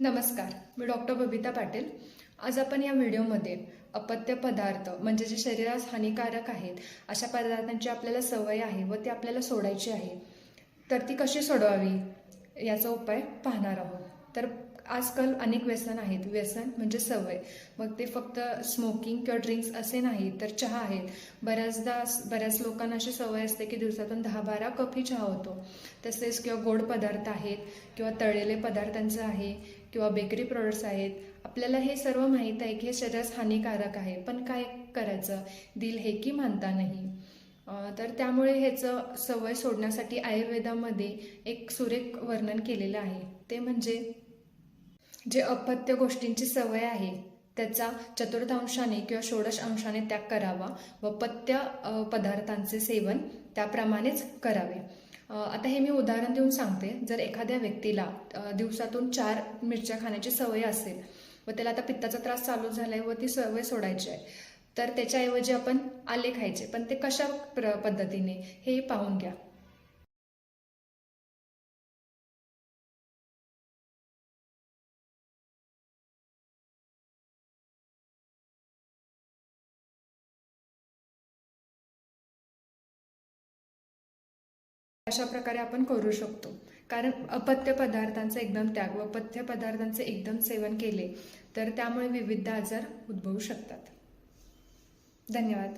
नमस्कार मी डॉक्टर बबिता पाटील. आज आपण या व्हिडिओमध्ये अपत्य पदार्थ म्हणजे जे शरीरास हानिकारक आहेत अशा पदार्थांची आपल्याला सवय आहे व ती आपल्याला सोडायची आहे तर ती कशी सोडवावी? याचा उपाय पाहणार आहोत. तर आजकाल अनेक व्यसन आहेत. व्यसन म्हणजे सवय. मग ते फक्त स्मोकिंग किंवा ड्रिंक्स असे नाही तर चहा आहेत. बऱ्याचदा बऱ्याच लोकांना अशी सवय असते की दिवसातून दहा बारा कपही चहा होतो. तसेच किंवा गोड पदार्थ आहेत किंवा तळलेले पदार्थांचं आहे किंवा बेकरी प्रोडक्ट्स आहेत. आपल्याला हे सर्व माहीत आहे की हे शरीरास हानिकारक आहे. पण काय करायचं? दिल हे की मानता नाही? तर त्यामुळे ह्याचं सवय सोडण्यासाठी आयुर्वेदामध्ये एक सुरेख वर्णन केलेलं आहे. ते म्हणजे जे अपत्य गोष्टींची सवय आहे त्याचा चतुर्थांशाने किंवा षोडश अंशाने त्याग करावा व पथ्य पदार्थांचे सेवन त्याप्रमाणेच करावे. आता हे मी उदाहरण देऊन सांगते. जर एखाद्या व्यक्तीला दिवसातून चार मिरच्या खाण्याची सवय असेल व त्याला आता पित्ताचा त्रास चालू झाला आहे व ती सवय सोडायची आहे तर त्याच्याऐवजी आपण आले खायचे. पण ते कशा प्र पद्धतीने हे पाहून घ्या. अशा प्रकारे आपण करू शकतो. कारण अपथ्य पदार्थांचा एकदम त्याग व पथ्य पदार्थांचे एकदम सेवन केले तर त्यामुळे विविध आजार उद्भवू शकतात. धन्यवाद.